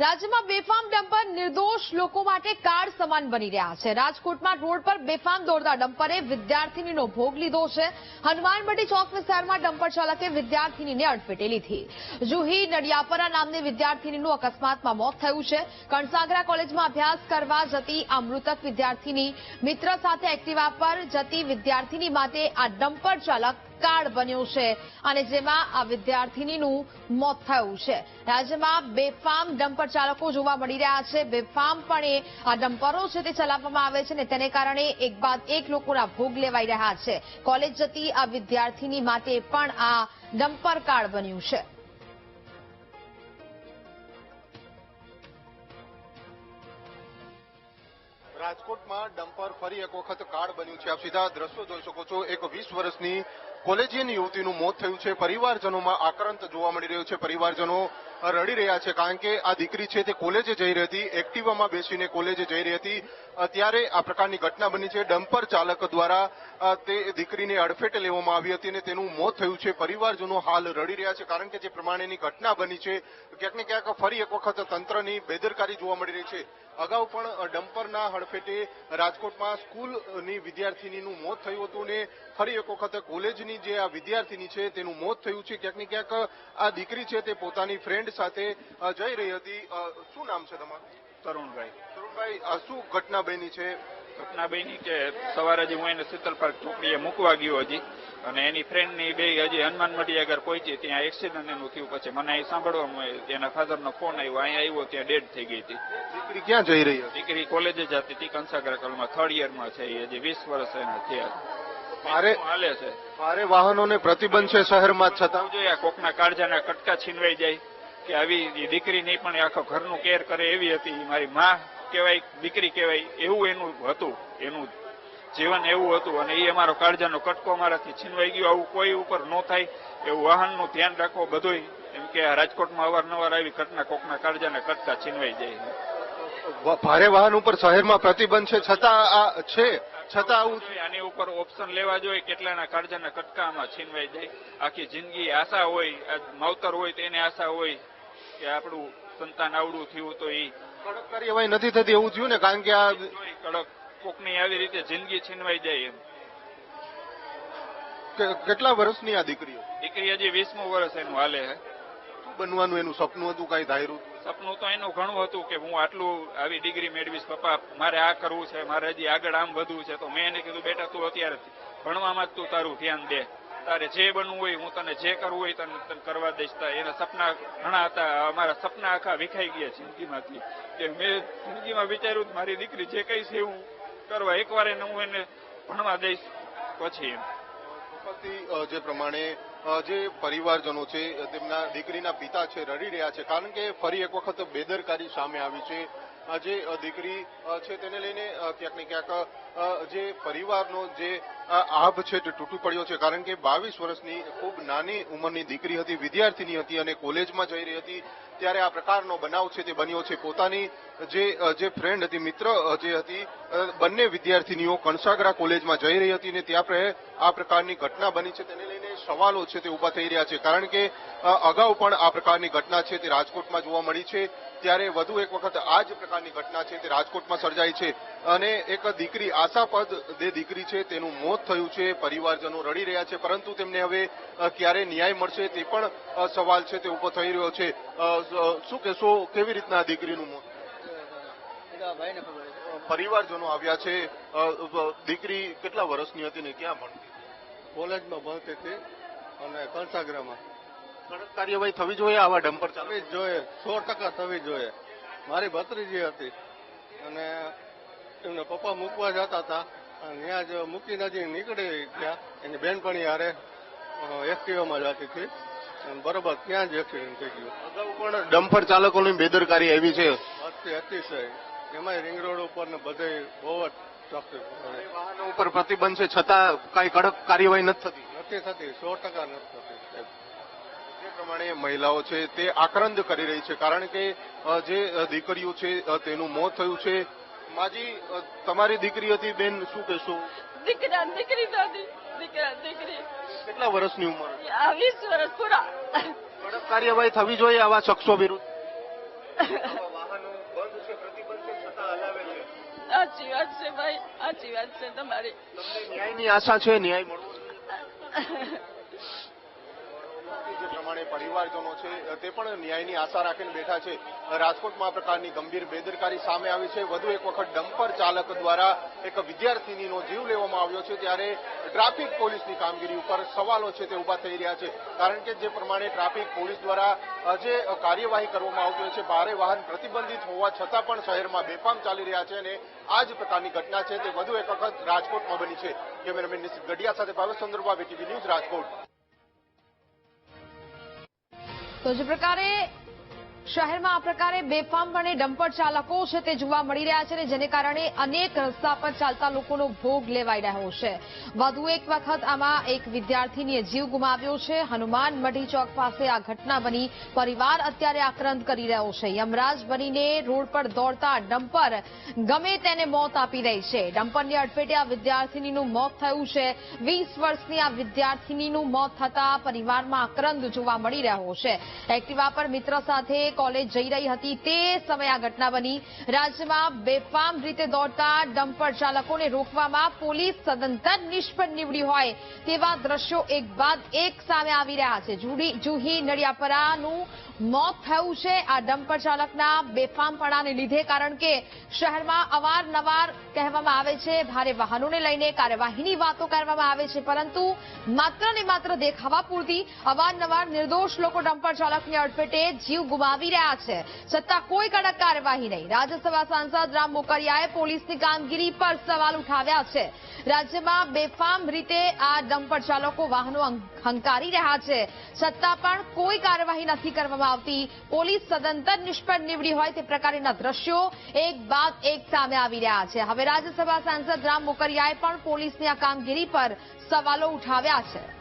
રાજ્યમાં બેફામ ડમ્પર નિર્દોષ લોકો માટે કાર્ડ સમાન બની રહ્યા છે. રાજકોટમાં રોડ પર બેફામ દોડતા ડમ્પરે વિદ્યાર્થીનીનો ભોગ લીધો છે. હનુમાનબડી ચોક વિસ્તારમાં ડમ્પર ચાલકે વિદ્યાર્થીનીને અડફેટે લીધી. જુહી નડિયાપરા નામની વિદ્યાર્થીનીનું અકસ્માતમાં મોત થયું છે. કણસાગરા કોલેજમાં અભ્યાસ કરવા જતી આ મૃતક વિદ્યાર્થીની મિત્ર સાથે એક્ટિવા પર જતી વિદ્યાર્થીની માટે આ ડમ્પર ચાલક કાર્ડ બન્યું છે અને જેમાં આ વિદ્યાર્થીનીનું મોત થયું છે. રાજ્યમાં બેફામ ડમ્પર ચાલકો જોવા મળી રહ્યા છે. બેફામ પણ એ આ ડમ્પરો છે તે ચલાવવામાં આવે છે અને તેને કારણે એક બાદ એક લોકોના ભોગ લેવાઈ રહ્યા છે. કોલેજ જતી આ વિદ્યાર્થીની માટે પણ આ ડમ્પર કાર્ડ બન્યું છે. રાજકોટમાં ડમ્પર ફરી એક વખત કાર્ડ બન્યું છે. આપ સીધા દ્રશ્યો જોઈ શકો છો. એક વીસ વર્ષની કોલેજિયન યુવતીનું મોત થયું છે. પરિવારજનોમાં આક્રાંત જોવા મળી રહ્યો છે. પરિવારજનો રડી રહ્યા છે કારણ કે આ દીકરી છે તે કોલેજે જઈ રહી હતી. એક્ટિવામાં બેસીને કોલેજે જઈ રહી હતી. ત્યારે આ પ્રકારની ઘટના બની છે. ડમ્પર ચાલક દ્વારા તે દીકરીને અડફેટે લેવામાં આવી હતી અને તેનું મોત થયું છે. પરિવારજનો હાલ રડી રહ્યા છે કારણ કે જે પ્રમાણેની ઘટના બની છે, ક્યાંક ને ક્યાંક ફરી એક વખત તંત્રની બેદરકારી જોવા મળી રહી છે. અગાઉ પણ ડમ્પરના હડફેટે રાજકોટમાં સ્કૂલની વિદ્યાર્થીનીનું મોત થયું હતું ને ફરી એક વખત કોલેજની જે આ વિદ્યાર્થીની છે તેનું મોત થયું છે. ક્યાંક ને ક્યાંક આ દીકરી છે તે પોતાની ફ્રેન્ડ સાથે જઈ રહી હતી. શું નામ છે તમારું? તરુણભાઈ. તરુણભાઈ શું ઘટના બની છે? ઘટના બની કે સવારે જ હું એને શીતલ પાર્ક ચોકડીએ મૂકવા ગયો હજી. અને એની ફ્રેન્ડની બે હજી હનુમાન મઢી આગળ પહોંચી ત્યાં એક્સિડન્ટ એનું થયું પછી. મને અહીં સાંભળવા મળ્યું એના ફાધરનો ફોન આવ્યો અહીંયા આવ્યો ત્યાં ડેડ થઈ ગઈ હતી. દીકરી ક્યાં જઈ રહી હતી? દીકરી કોલેજે જતી હતી કંસાગરા કલમાં થર્ડ યરમાં છે હજી વીસ વર્ષ એના થયા ભારે હાલે છે? ભારે વાહનોને પ્રતિબંધ છે શહેરમાં છતાં. જોઈએ કોકના કાળજાના કટકા છીનવાઈ જાય કે આવી દીકરી નહીં પણ આખો ઘરનું કેર કરે એવી હતી. મારી માં કહેવાય દીકરી કહેવાય એવું એનું હતું એનું જીવન એવું હતું. અને એ અમારો કાળજાનો કટકો અમારાથી છીનવાઈ ગયો. આવું કોઈ ઉપર ન થાય. એવું વાહનનું ધ્યાન રાખવો બધુંય. એમ કે રાજકોટમાં અવારનવાર આવી ઘટના કોકના કાળજાના કટકા છીનવાઈ જાય. ભારે વાહન ઉપર શહેરમાં પ્રતિબંધ છે. છતાં આ છે. છતાં આવું. આની ઉપર ઓપ્શન લેવા જોઈએ. કેટલાના કરજાના કટકામાં છીનવાઈ જાય. આખી જિંદગી આશા હોય માવતર હોય તો એને આશા હોય કે આપણું સંતાન આવડું થયું તો એ કડક કાર્યવાહી નથી થતી એવું થયું ને? કારણ કે આ કડક. કોકની આવી રીતે જિંદગી છીનવાઈ જાય એમ. કેટલા વર્ષની આ દીકરીઓ? દીકરી હજી વીસમું વર્ષ એનું હાલે હે. બનવાનું એનું? સપનું હતું કઈ ધાર્યું? સપનું તો એનું ઘણું હતું કે હું આટલું આવી ડિગ્રી મેળવીશ, પપ્પા, મારે આ કરવું છે, મારે હજી આગળ આમ વધવું છે. તો મેં એને કીધું, બેટા, તું અત્યારે ભણવામાં જ તું તારું ધ્યાન દે. તારે જે બનવું હોય, હું તને જે કરવું હોય, તને તને કરવા દઈશ. એના સપના ઘણા હતા. અમારા સપના આખા વિખાઈ ગયા જિંદગીમાંથી. કે મેં જિંદગીમાં વિચાર્યું મારી દીકરી જે કઈ છે હું કરવા એકવાર એને હું એને ભણવા દઈશ. પછી એમ. જે પ્રમાણે જે પરિવારજનો છે તેમના દીકરીના પિતા છે, રડી રહ્યા છે. કારણ કે ફરી એક વખત બેદરકારી સામે આવી છે. જે દીકરી છે તેને લઈને ક્યાંક ને ક્યાંક જે પરિવારનો જે આભ છે તે તૂટી પડ્યો છે. કારણ કે બાવીસ વર્ષની ખૂબ નાની ઉંમરની દીકરી હતી, વિદ્યાર્થીની હતી અને કોલેજમાં જઈ રહી હતી. ત્યારે આ પ્રકારનો બનાવ છે તે બન્યો છે. પોતાની જે જે ફ્રેન્ડ હતી, મિત્ર જે હતી બંને વિદ્યાર્થીનીઓ કણસાગરા કોલેજમાં જઈ રહી હતી ને ત્યાં આ પ્રકારની ઘટના બની છે. તેને લઈને સવાલો છે તે ઊભા થઈ રહ્યા છે. કારણ કે અગાઉ પણ આ પ્રકારની ઘટના છે તે રાજકોટમાં જોવા મળી છે. ત્યારે વધુ એક વખત આ જ પ્રકારની ઘટના છે તે રાજકોટમાં સર્જાઈ છે. અને એક દીકરી આશાપદ જે દીકરી છે તેનું મોત થયું છે. પરિવારજનો રડી રહ્યા છે. પરંતુ તેમને હવે ક્યારે ન્યાય મળશે તે પણ સવાલ છે તે ઊભો થઈ રહ્યો છે. શું કહેશો? કેવી રીતના દીકરીનું મોત. પરિવારજનો આવ્યા છે. દીકરી કેટલા વર્ષની હતી ને ક્યાં ભણતી? કોલેજમાં ભણતી હતી અને કંસાગરામાં કડક કાર્યવાહી થવી જોઈએ આવા ડમ્પર થવી જ જોઈએ સો ટકા થવી જોઈએ. મારી ભત્રીજી હતી અને એમને પપ્પા મૂકવા જતા હતા અને ત્યાં જ મૂકીને નદી નીકળી ગયા. એની બેનપણી હારે એક્ટિવામાં જતી હતી. બરોબર ત્યાં જ એક્સિડન્ટ થઈ ગયું. અગાઉ પણ ડમ્પર ચાલકોની બેદરકારી આવી છે. અતિશય એમાંય રિંગ રોડ ઉપર ને બધે બહુ જ વાહનો ઉપર પ્રતિબંધ છે છતાં કઈ કડક કાર્યવાહી નથી થતી. નથી થતી સો ટકા નથી થતી સાહેબ. જે પ્રમાણે મહિલાઓ છે તે આક્રંદ કરી રહી છે કારણ કે જે દીકરીઓ છે તેનું મોત થયું છે. માજી તમારી દીકરી હતી બેન શું કહેશો? દીકરા દીકરી દીકરા દીકરી. કેટલા વર્ષની ઉંમર વીસ વર્ષ પૂરા. કડક કાર્યવાહી થવી જોઈએ આવા શખ્સો વિરુદ્ધ? સાચી વાત છે ભાઈ સાચી વાત છે તમારી. ન્યાયની આશા છે ન્યાય મળવો પરિવારજનો છે તે પણ ન્યાયની આશા રાખીને બેઠા છે. રાજકોટમાં આ પ્રકારની ગંભીર બેદરકારી સામે આવી છે. વધુ એક વખત ડમ્પર ચાલક દ્વારા એક વિદ્યાર્થીનીનો જીવ લેવામાં આવ્યો છે ત્યારે ટ્રાફિક પોલીસની કામગીરી ઉપર સવાલો છે તે ઊભા થઈ રહ્યા છે. કારણ કે જે પ્રમાણે ટ્રાફિક પોલીસ દ્વારા જે કાર્યવાહી કરવામાં આવતી છે, ભારે વાહન પ્રતિબંધિત હોવા છતાં પણ શહેરમાં બેફામ ચાલી રહ્યા છે અને આ જ પ્રકારની ઘટના છે તે વધુ એક વખત રાજકોટમાં બની છે. કેમેરામેન નિશિત ગઢિયા સાથે ભાવેશ ચંદ્રબા ટીવી ન્યૂઝ રાજકોટ. તો જે પ્રકારે શહેરમાં આ પ્રકારે બેફામપણે ડમ્પર ચાલકો છે તે જોવા મળી રહ્યા છે જેને કારણે અનેક રસ્તા પર ચાલતા લોકોનો ભોગ લેવાઈ રહ્યો છે. વધુ એક વખત આમાં એક વિદ્યાર્થીનીએ જીવ ગુમાવ્યો છે. હનુમાન મઢી ચોક પાસે આ ઘટના બની. પરિવાર અત્યારે આક્રંદ કરી રહ્યો છે. યમરાજ બનીને રોડ પર દોડતા ડમ્પર ગમે તેને મોત આપી રહી છે. ડમ્પરની અડફેટે આ વિદ્યાર્થીનીનું મોત થયું છે. વીસ વર્ષની આ વિદ્યાર્થીનીનું મોત થતા પરિવારમાં આક્રંદ જોવા મળી રહ્યો છે. એક્ટિવા પર મિત્ર સાથે કોલેજ જઈ રહી હતી, તે સમયે આ ઘટના બની. રાજ્યમાં બેફામ રીતે દોડતા ડમ્પર ચાલકોને રોકવામાં પોલીસ સદંતર નિષ્ફળ નીવડી હોય તેવા દ્રશ્યો એક બાદ એક સામે આવી રહ્યા છે. જુહી નડિયાપરાનું મોત થયું છે આ ડમ્પર ચાલકના બેફામપણાને લીધે, કારણ કે શહેરમાં અવારનવાર કહેવામાં આવે છે, ભારે વાહનોને લઈને કાર્યવાહીની વાતો કરવામાં આવે છે, પરંતુ માત્ર ને માત્ર દેખાવા પૂરતી અવારનવાર નિર્દોષ લોકો ડમ્પર ચાલકની અડફેટે જીવ ગુમાવી રહ્યા છે. છતાં કોઈ કડક કાર્યવાહી નહીં. રાજ્યસભા સાંસદ રામ મોકરિયાએ પોલીસની કામગીરી પર સવાલ ઉઠાવ્યા છે. રાજ્યમાં બેફામ રીતે આ ડમ્પર ચાલકો વાહનો હંકારી રહ્યા છે. છતાં પણ કોઈ કાર્યવાહી નથી આવતી પોલીસ સદંતર નિષ્ફળ નીવડી હોય તે પ્રકારના દ્રશ્યો એક બાદ એક સામે આવી રહ્યા છે. હવે રાજ્યસભા સાંસદ રામ મોકરિયાએ પણ પોલીસની આ કામગીરી પર સવાલો ઉઠાવ્યા છે.